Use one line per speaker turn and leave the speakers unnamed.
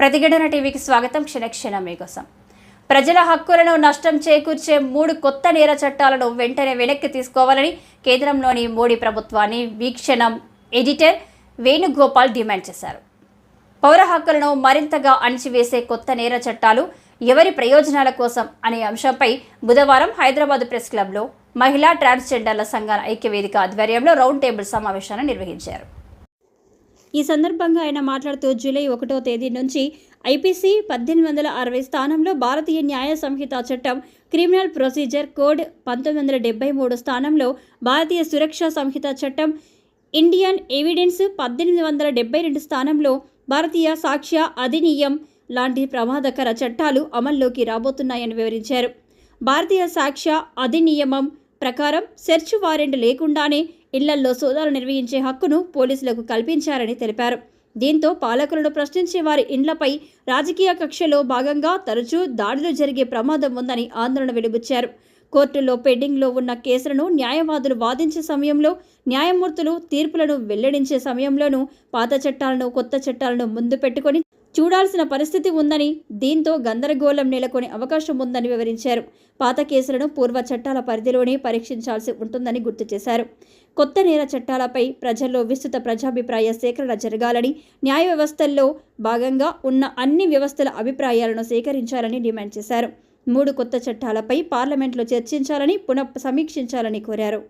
ప్రతిఘటన టీవీకి స్వాగతం. క్షణక్షణం మీకోసం. ప్రజల హక్కులను నష్టం చేకూర్చే మూడు కొత్త నేర చట్టాలను వెంటనే వెనక్కి తీసుకోవాలని కేంద్రంలోని మోడీ ప్రభుత్వాన్ని వీక్షణం ఎడిటర్ వేణుగోపాల్ డిమాండ్ చేశారు. పౌర హక్కులను మరింతగా అణిచివేసే కొత్త నేర చట్టాలు ఎవరి ప్రయోజనాల కోసం అనే అంశంపై బుధవారం హైదరాబాద్ ప్రెస్ క్లబ్లో మహిళా ట్రాన్స్జెండర్ల సంఘాల ఐక్యవేదిక ఆధ్వర్యంలో రౌండ్ టేబుల్ సమావేశాన్ని నిర్వహించారు. ఈ సందర్భంగా ఆయన మాట్లాడుతూ జూలై ఒకటో తేదీ నుంచి ఐపీసీ పద్దెనిమిది వందల అరవై స్థానంలో భారతీయ న్యాయ సంహిత చట్టం క్రిమినల్ ప్రొసీజర్ కోడ్ పంతొమ్మిది వందల డెబ్బై మూడు స్థానంలో భారతీయ సురక్షా సంహిత చట్టం ఇండియన్ ఎవిడెన్స్ పద్దెనిమిది వందల డెబ్బై రెండు స్థానంలో భారతీయ సాక్ష్య అధినియం లాంటి ప్రమాదకర చట్టాలు అమల్లోకి రాబోతున్నాయని వివరించారు. భారతీయ సాక్ష్య అధినియమం ప్రకారం సెర్చ్ వారెంట్ లేకుండానే ఇళ్ళల్లో సోదాలు నిర్వహించే హక్కును పోలీసులకు కల్పించారని తెలిపారు. దీంతో పాలకులను ప్రశ్నించే వారి ఇండ్లపై రాజకీయ కక్షలో భాగంగా తరచూ దాడులు జరిగే ప్రమాదం ఉందని ఆందోళన వెలుబుచ్చారు. కోర్టులో పెండింగ్లో ఉన్న కేసులను న్యాయవాదులు వాదించే సమయంలో న్యాయమూర్తులు తీర్పులను వెల్లడించే సమయంలోనూ పాత చట్టాలను కొత్త చట్టాలను ముందు పెట్టుకొని చూడాల్సిన పరిస్థితి ఉందని దీంతో గందరగోళం నెలకొనే అవకాశం ఉందని వివరించారు. పాత కేసులను పూర్వ చట్టాల పరిధిలోనే పరీక్షించాల్సి ఉంటుందని గుర్తు చేశారు. కొత్త నేర చట్టాలపై ప్రజల్లో విస్తృత ప్రజాభిప్రాయ సేకరణ జరగాలని న్యాయ వ్యవస్థల్లో భాగంగా ఉన్న అన్ని వ్యవస్థల అభిప్రాయాలను సేకరించాలని డిమాండ్ చేశారు. మూడు కొత్త చట్టాలపై పార్లమెంట్లో చర్చించాలని పునః సమీక్షించాలని కోరారు.